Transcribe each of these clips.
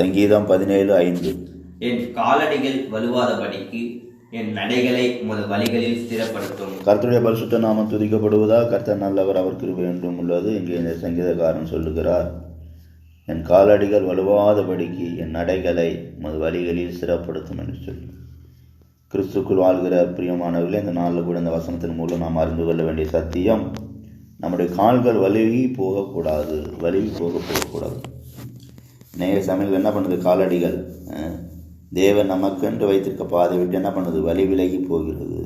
சங்கீதம் பதினேழு ஐந்து. என் காலடிகள் வலுவாதபடிக்கு என் நடைகளை உமது வழிகளில் ஸ்திரப்படுத்தும். கர்த்தருடைய பரிசுத்த நாமம் துதிக்கப்படுவதா? கர்த்தர் நல்லவர் அவர் கிருபை என்றும் உள்ளது. இங்கே இந்த சங்கீதக்காரன் சொல்லுகிறார். என் காலடிகள் வலுவாதபடிக்கு என் நடைகளை உமது வழிகளில் சிறப்படுத்தும் என்று சொல்லி. கிறிஸ்துக்குள் வாழ்கிற பிரியமானவர்களே இந்த நாளில் கூட இந்த வசனத்தின் மூலம் நாம் அறிந்து கொள்ள வேண்டிய சத்தியம் நம்முடைய கால்கள் வலுவி போகக்கூடாது வலுவி போக போகக்கூடாது நேர சமயங்கள் என்ன பண்ணுது? காலடிகள். தேவன் தேவன் நமக்கென்று வைத்திருக்க பாதை விட்டு என்ன பண்ணுது? வழி விலகி போகிறது.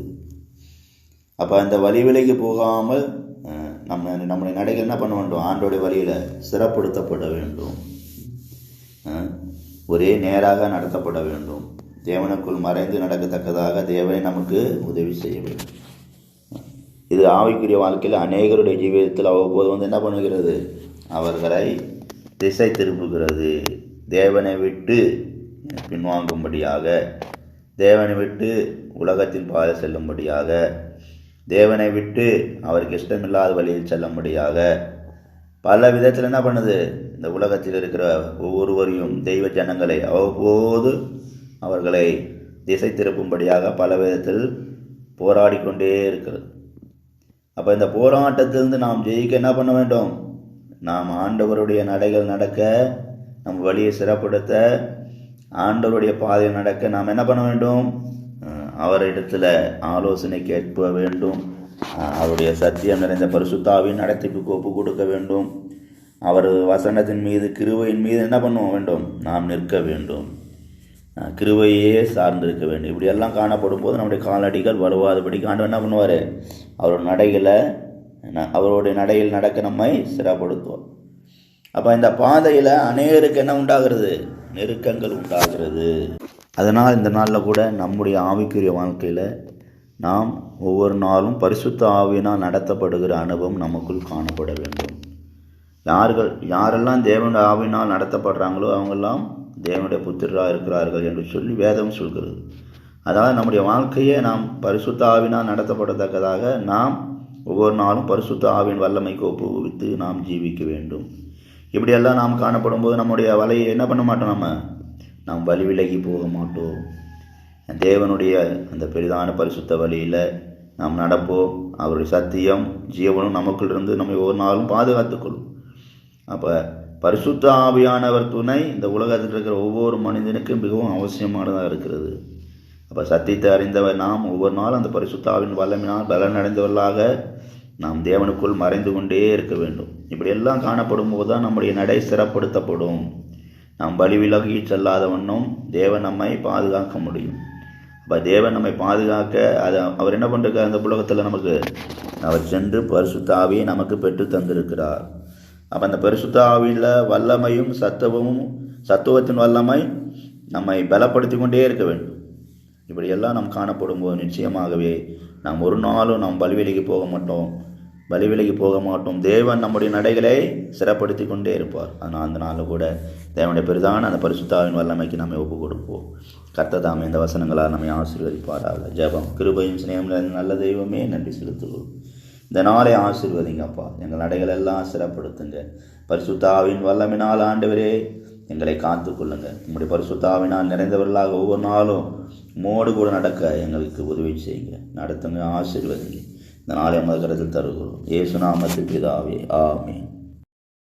அப்போ அந்த வழி விலகி போகாமல் நம்ம நம்முடைய நடைகள் என்ன பண்ண வேண்டும்? ஆண்டோடைய வழியில் சிறப்படுத்தப்பட வேண்டும். ஒரே நேராக நடத்தப்பட வேண்டும். தேவனுக்குள் மறைந்து நடக்கத்தக்கதாக தேவனை நமக்கு உதவி செய்ய வேண்டும். இது ஆவிக்குரிய வாழ்க்கையில் அநேகருடைய ஜீவிதத்தில் அவ்வப்போது வந்து என்ன பண்ணுகிறது? அவர்களை திசை திருப்புகிறது. தேவனை விட்டு பின்வாங்கும்படியாக தேவனை விட்டு உலகத்தின் பாதை செல்லும்படியாக தேவனை விட்டு அவருக்கு இஷ்டமில்லாத வழியில் செல்லும்படியாக. பல விதத்தில் என்ன பண்ணுது? இந்த உலகத்தில் இருக்கிற ஒவ்வொருவரையும் தெய்வ ஜனங்களை அவ்வப்போது அவர்களை திசை திருப்பும்படியாக பல விதத்தில் போராடி கொண்டே இருக்கிறது. அப்போ இந்த போராட்டத்திலிருந்து நாம் ஜெயிக்க என்ன பண்ண வேண்டும்? நாம் ஆண்டவருடைய நடைகள் நடக்க நம் வழியை சிறப்படுத்த ஆண்டவருடைய பாதையில் நடக்க நாம் என்ன பண்ண வேண்டும்? அவரிடத்தில் ஆலோசனை கேட்க வேண்டும். அவருடைய சத்தியம் நிறைந்த பரிசுத்தாவின் நடத்திப்புக்கு ஒப்பு கொடுக்க வேண்டும். அவர் வசனத்தின் மீது கிருவையின் மீது என்ன பண்ண வேண்டும்? நாம் நிற்க வேண்டும். கிருவையே சார்ந்திருக்க வேண்டும். இப்படியெல்லாம் காணப்படும் போது நம்முடைய காலடிகள் வலுவாதபடிக்கு ஆண்டவர் என்ன பண்ணுவார்? அவரோட நடைகளை அவருடைய நடையில் நடக்க நம்மை சிறப்படுத்துவோம். அப்போ இந்த பாதையில் அநேகருக்கு என்ன உண்டாகிறது? நெருக்கங்கள் உண்டாகிறது. அதனால் இந்த நாளில் கூட நம்முடைய ஆவிக்குரிய வாழ்க்கையில் நாம் ஒவ்வொரு நாளும் பரிசுத்த ஆவியினால் நடத்தப்படுகிற அனுபவம் நமக்குள் காணப்பட வேண்டும். யார்கள் யாரெல்லாம் தேவனுடைய ஆவினால் நடத்தப்படுறாங்களோ அவங்கெல்லாம் தேவனுடைய புத்திரராக இருக்கிறார்கள் என்று சொல்லி வேதம் சொல்கிறது. அதாவது நம்முடைய வாழ்க்கையை நாம் பரிசுத்த ஆவினால் நடத்தப்படத்தக்கதாக நாம் ஒவ்வொரு நாளும் பரிசுத்த ஆவின் வல்லமைக்கு ஒப்புவித்து நாம் ஜீவிக்க வேண்டும். இப்படியெல்லாம் நாம் காணப்படும் போது நம்முடைய வலையை என்ன பண்ண மாட்டோம் நம்ம? நாம் வழி விலகி போக மாட்டோம். தேவனுடைய அந்த பெரிதான பரிசுத்த வழியில் நாம் நடப்போம். அவருடைய சத்தியம் ஜீவனும் நமக்குள் இருந்து நம்மை ஒவ்வொரு நாளும் பாதுகாத்துக்கொள்ளும். அப்போ பரிசுத்த ஆவியானவர் துணை இந்த உலகத்தில் இருக்கிற ஒவ்வொரு மனிதனுக்கும் மிகவும் அவசியமானதாக இருக்கிறது. அப்போ சத்தியத்தை அறிந்தவர் நாம் ஒவ்வொரு நாளும் அந்த பரிசுத்தாவின் வல்லமினால் பலன் அடைந்தவர்களாக நாம் தேவனுக்குள் மறைந்து கொண்டே இருக்க வேண்டும். இப்படியெல்லாம் காணப்படும் போது தான் நம்முடைய நடை சிறப்படுத்தப்படும். நாம் வலிவிலகி செல்லாத வண்ணம் தேவன் நம்மை பாதுகாக்க முடியும். அப்போ தேவன் நம்மை பாதுகாக்க அதை அவர் என்ன பண்ணிருக்கார் அந்த உலகத்தில் நமக்கு? அவர் சென்று பரிசுத்தாவியை நமக்கு பெற்று தந்திருக்கிறார். அப்போ அந்த பரிசுத்தாவியில் வல்லமையும் சத்துவமும் சத்துவத்தின் வல்லமை நம்மை பலப்படுத்தி கொண்டே இருக்க வேண்டும். இப்படியெல்லாம் நாம் காணப்படும் போது நிச்சயமாகவே நாம் ஒரு நாளும் நாம் பலிவிலகி போக மாட்டோம். பலிவிலைக்கு போக மாட்டோம். தேவன் நம்முடைய நடைகளை சிறப்படுத்தி கொண்டே இருப்பார். ஆனால் அந்த நாளில் கூட தேவனுடைய பெரிதான அந்த பரிசுத்தாவின் வல்லமைக்கு நம்மை ஒப்பு கொடுப்போம். கர்த்ததாமே இந்த வசனங்களால் நம்மை ஆசீர்வதிப்பாராக. ஜெபம் கிருபையும் சிநேகம் நல்ல தெய்வமே நன்றி செலுத்துவோம் இந்த நாளை ஆசீர்வதிங்கப்பா. எங்கள் நடைகளெல்லாம் சிறப்படுத்துங்க. பரிசுத்தாவின் வல்லமினால் ஆண்டவரே எங்களை காத்துக்கொள்ளுங்க உங்களுடைய பரிசுத்தாவினால் நிறைந்தவர்களாக ஒவ்வொரு நாளும் மோடு கூட நடக்க எங்களுக்கு உதவி செய்யுங்க. நடத்துங்க ஆசீர்வதிங்க. இந்த நாளை முதல் கருத்தில் தருகிறோம். ஏசுநாமத்து பிதாவே ஆமென்.